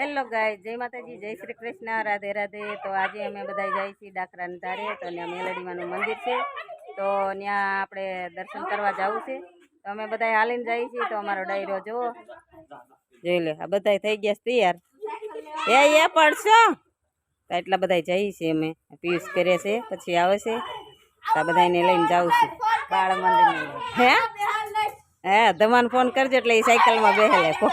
Hello ગાય જય માતાજી જય શ્રી કૃષ્ણ રાધે રાધે. તો આજે અમે બધા જઈએ છીએ ડાકરાની ધારે તો ત્યાં મેલડીમાનું મંદિર છે. તો ત્યાં આપણે દર્શન કરવા જવું છે. તો અમે બધા હાલીને જઈએ છીએ તો અમારો ડાયરો જુઓ. જોઈ લે આ બધા થઈ ગયા છે તૈયાર. એ એ પડશો. તો એટલા બધા જઈએ છીએ અમે. પિયુષ કરે છે પછી આવે છે. તો આ બધાને લઈને જાઉં છું. બાળ મંદિર હે? હે ધમાન ફોન કરજો એટલે એ સાયકલમાં બેહેલે કો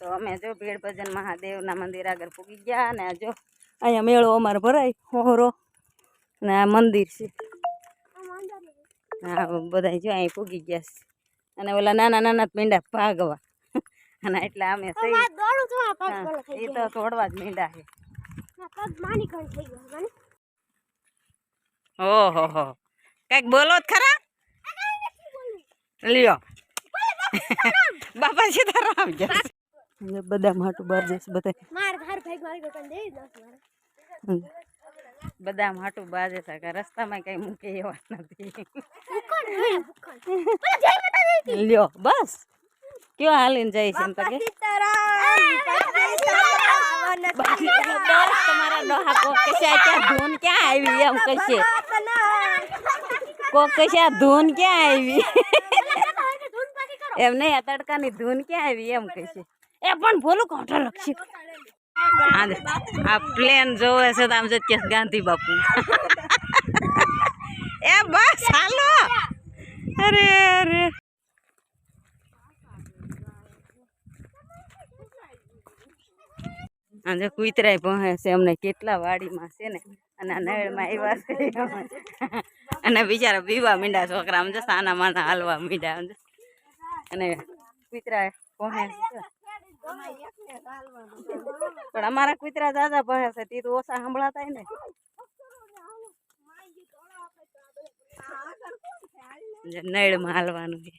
તો અમે જો ભીડ ભજન મહાદેવના મંદિર આગળ પૂગી ગયા અને જો અહીંયા મેળો અમારે ભરાય હોરો ને આ મંદિર છે. હા બધા જો અહીં પૂગી ગયા છે. અને ઓલા નાના નાના મીંડા ભાગવા. અને એટલે અમે સહી એ તો તોડવા જ મીંડા છે. ઓહો હો. કંઈક બોલો ખરા? લ્યો. બાપા સીતારામ જય બધા માટું બાર જશે બધા બધા માટું બાજે છે કે રસ્તામાં કઈ મૂકે એવા નથી લ્યો બસ કયો હાલીને જાય છે એમ તો કે બાકી એટલે બસ તમારા ડોહા કોક કશે ત્યાં ધૂન ક્યાં આવી એમ કશે કોક કશે આ ધૂન ક્યાં આવી એમ નહીં આ તડકાની ધૂન ક્યાં આવી એમ કહેશે એ પણ ભોલું કોઠો લખશે આ પ્લેન જોવે છે તો આમ જો કે ગાંધી બાપુ. એ બસ હાલો. અરે અરે. આજે કુતરાય પહોંચે છે અમને કેટલા વાડીમાં છે ને. અને નળમાં આવ્યા છે અને બિચારા પીવા મીંડા છોકરા આમ જો સાના માના હાલવા મીંડા અને કુતરા પહોંચે છે. પણ અમારા કુતરા દાદા ભણે છે તે તો ઓછા સંભળાતા ને. નળમાં હાલવાનું છે.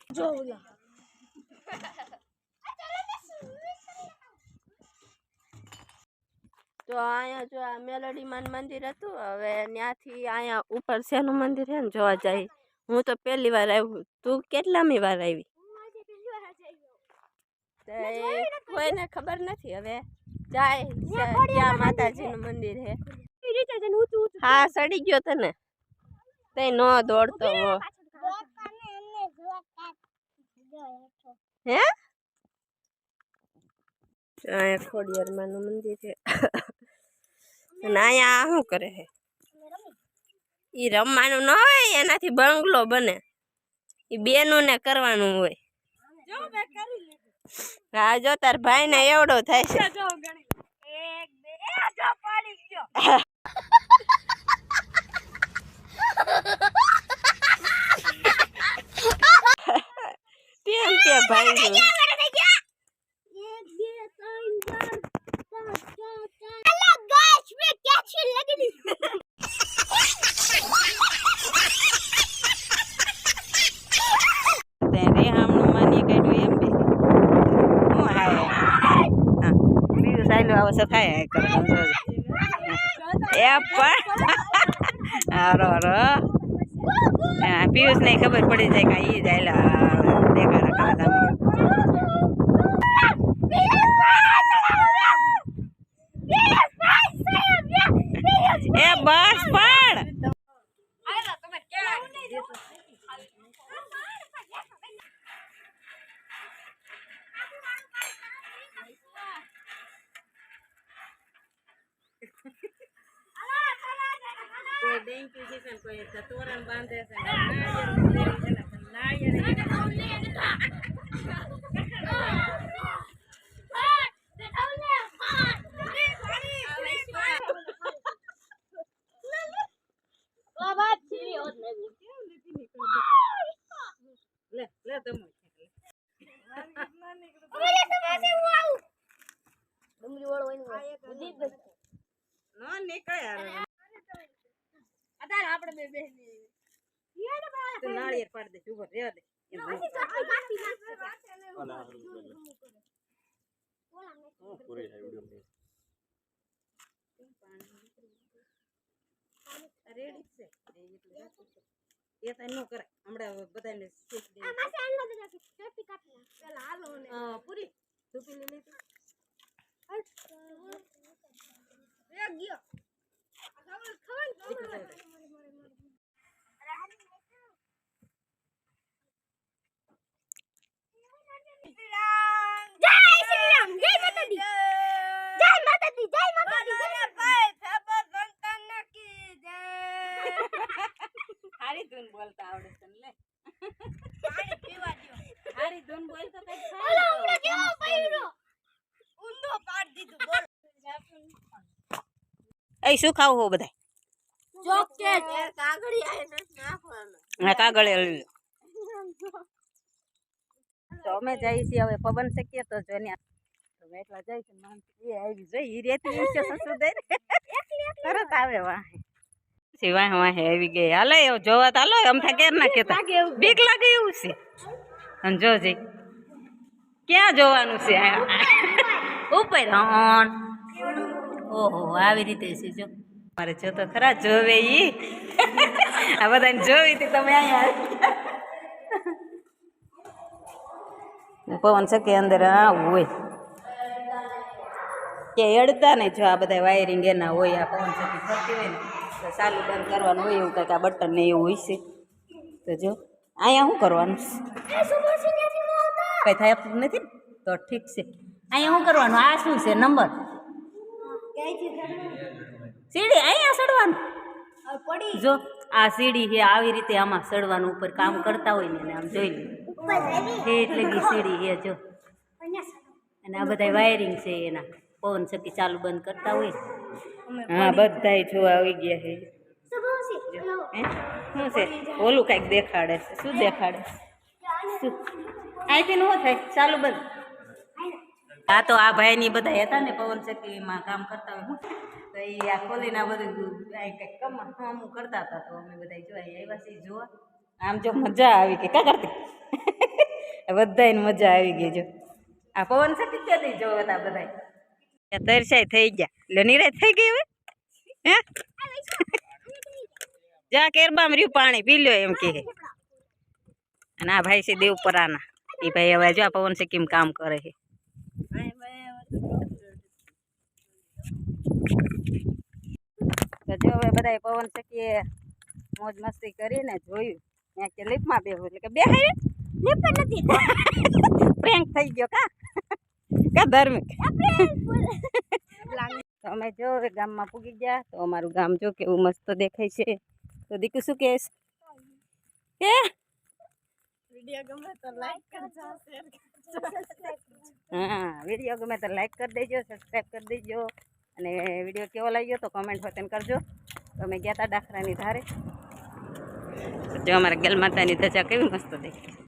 તો અહીંયા જો આ મેલોડીમાન મંદિર હતું હવે ત્યાંથી અહીંયા ઉપર શેનું મંદિર છે ને જોવા જાય. હું તો પહેલી વાર આવ્યું તું કેટલામી વાર આવી કોઈને ખબર નથી હવે. જાય ત્યાં માતાજીનું મંદિર છે. હા સડી ગયો તને તે ન. દોડતો હો હે? અહીંયા ખોડિયારમાંનું મંદિર છે. અને અહીંયા શું કરે છે? એ રમવાનું ન હોય એનાથી બંગલો બને. એ બેનું ને કરવાનું હોય. હા જો તાર ભાઈ ને એવડો થાય છે તેમ તે ભાઈ તે રેહામનું માની કાઢ્યું એમ બે હું હાય હા બીજું સાયલું આવે છે થાય. એ પણ હારો હારો હા પિયુષ ને ખબર પડી જાય કે ઈ જાય દેખાડા કરે તમે. એ છે ને કોઈ તોરણ બાંધે છે લે લે તમે નો નીકળે હારે. તું નાળિયેર પાડી દે ઊભો રહેવા દે. એ તો ન કરે હમણાં બધાને શીખ દે. પૂરી. ધૂપી લીધી. હારી ધૂન બોલતા આવડે તને લે હારી ધૂન બોલતો કઈ થાય તો એ શું ખાવું હો બધા હા કાગળે લઈ લો તો અમે જઈએ છીએ હવે પવન શકીએ તો જો ને તો એટલા જાય છે માણસ એ આવી જોઈ ઈ રેતી ઊંચો સસું દે તરત આવે વાહે વાહે વાહે આવી ગઈ. હાલો એવું જોવા તો હાલો આમ થાય કેર ના કેતા બીક લાગે એવું છે. અને જોજે ક્યાં જોવાનું છે? ઉપર હણ. ઓહો આવી રીતે છે જો. મારે જો તો ખરા જોવે ઈ. આ બધાને જોવી હતી તમે અહીંયા. પવન શકે અંદર આવું હોય. કે અડતા નહીં જો આ બધા વાયરિંગ એના હોય આ પવન સખી ફરતી હોય ને. તો ચાલુ બંધ કરવાનું હોય એવું કંઈક આ બટન ને એવું હોય છે. તો જો અહીંયા શું કરવાનું? કંઈ થાય નથી તો ઠીક છે. અહીંયા શું કરવાનું? આ શું છે? નંબર? સીડી અહીંયા ચડવાનું જો આ સીડી છે આવી રીતે આમાં ચડવાનું ઉપર કામ કરતા હોય ને આમ જોઈ લે. એટલે સીડી છે જો. અને આ બધા વાયરિંગ છે એના. પવન સખી ચાલુ બંધ કરતા હોય. હા બધાય જો આવી ગયા છે. શું છે? ઓલું કાંઈક દેખાડે છે. શું દેખાડે? શું? અહીંથી શું થાય. ચાલુ બંધ. આ તો આ ભાઈની બધા હતા ને પવન ચક્કીમાં કામ કરતા હોય તો એ આ ખોલીને આ બધું કંઈક કમ અમુક કરતા હતા તો અમે બધા જોવા આવ્યા છીએ જોવા. આમ જો મજા આવી ગઈ. કા કરતી? બધાને મજા આવી ગઈ જો. આ પવન શક્તિ ક્યાંથી જોવા હતા બધા તરસાઈ થઈ ગયા. એટલે નિરાય થઈ ગઈ હવે હે? જા, કેરબામ રહ્યું, પાણી પી લ્યો એમ કે અને આ ભાઈ છે, દેવપરાના. એ ભાઈ હવે જો પવન કેમ કામ કરે છે. જો હવે બધાય પવન શકીએ મોજ મસ્તી કરીને જોયું. ત્યાં કે લીપમાં બેહું, એટલે કે બે લીપ નથી. પ્રેન્ક થઈ ગયો કા? કા ધાર્મિક તો અમે જો હવે ગામમાં પૂગી ગયા. તો અમારું ગામ જો કેવું મસ્ત દેખાય છે. તો દીકુ શું કહેશ કે હા? વીડિયો ગમે તો લાઈક કરી દેજો સબસ્ક્રાઈબ કરી દેજો. અને વીડિયો કેવો લાગ્યો તો કોમેન્ટ વતન કરજો. તો અમે ગયા હતા ડાખરાની ધારે. તો જો અમારા ગેલ માતાની ધજા કેવી મસ્ત દેખાય.